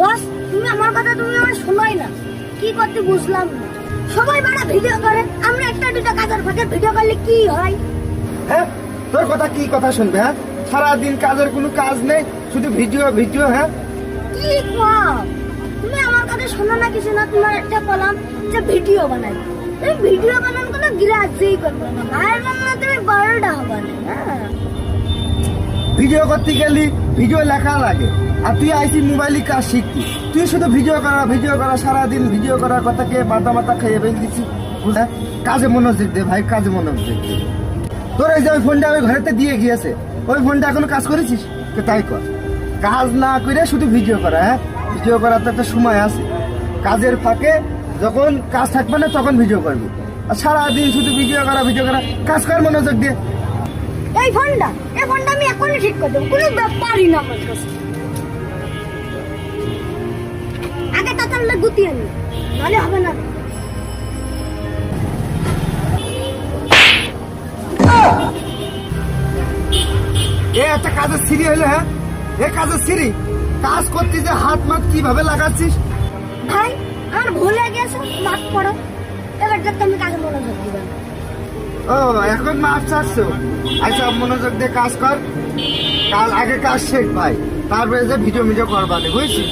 বস তুমি আমার কথা তুমি আমার শোনাই না। কি করতে বুঝলাম না। সবাই বাড়া ভিডিও করে আমরা একটা দুটো কাজের ফাঁকে ভিডিও করলে কি হয়? হ্যাঁ তোর কথা কি কথা শুনবে হ্যাঁ? সারাদিন কাজের কোনো কাজ নেই শুধু ভিডিও ভিডিও হ্যাঁ? কি কম? তুমি আমার কথা শোনো না কিছু না তোমার একটা বললাম যে ভিডিও বানাই। তুমি ভিডিও বানান কোনো গ্রাহ্যই করবে না। ভাইয়ের না তুমি বারোটা হবে না। হ্যাঁ। ভিডিও করতে গেলি ভিডিও লেখা লাগে। আর তুই আইসি মোবাইলে কাজ শিখতি। তুই শুধু ভিডিও করা ভিডিও করা, সারাদিন ভিডিও করার কথাকে মাথা মাথা খাইয়ে দিচ্ছি বুঝলে? কাজে মনোযোগ দে ভাই, কাজে মনোযোগ দে। তোর এই যে ওই ফোনটা ওই ঘরেতে দিয়ে গিয়েছে, ওই ফোনটা এখন কাজ করেছিস? তাই কর। কাজ না করে শুধু ভিডিও করা হ্যাঁ? ভিডিও করার তো একটা সময় আছে। কাজের ফাঁকে যখন কাজ থাকবে না, তখন ভিডিও করবি। আর সারাদিন শুধু ভিডিও করা ভিডিও করা, কাজ কর মনোযোগ দিয়ে এই ফোনটা এই ফোনটা আমি এখনই ঠিক করে দেবো কোনো ব্যাপারই না আমার কাছে। আগে তাতারলে গুতিয়ে নি নাহলে হবে না। এ একটা কাজের সিঁড়ি হইল হ্যাঁ? এ কাজের সিঁড়ি কাজ করতে যে হাত মাত কীভাবে লাগাচ্ছিস? ভাই আমার ভুলে গেছে মাফ করো এবার যাতে আমি কাজে মনোযোগ দিবেন ও, এখন মাছ ছাড়ছো আচ্ছা মনোযোগ দিয়ে কাজ কর। কাল আগে কাজ শেখ ভাই। তারপরে যে ভিডিও ভিডিও করবা বুঝছিস?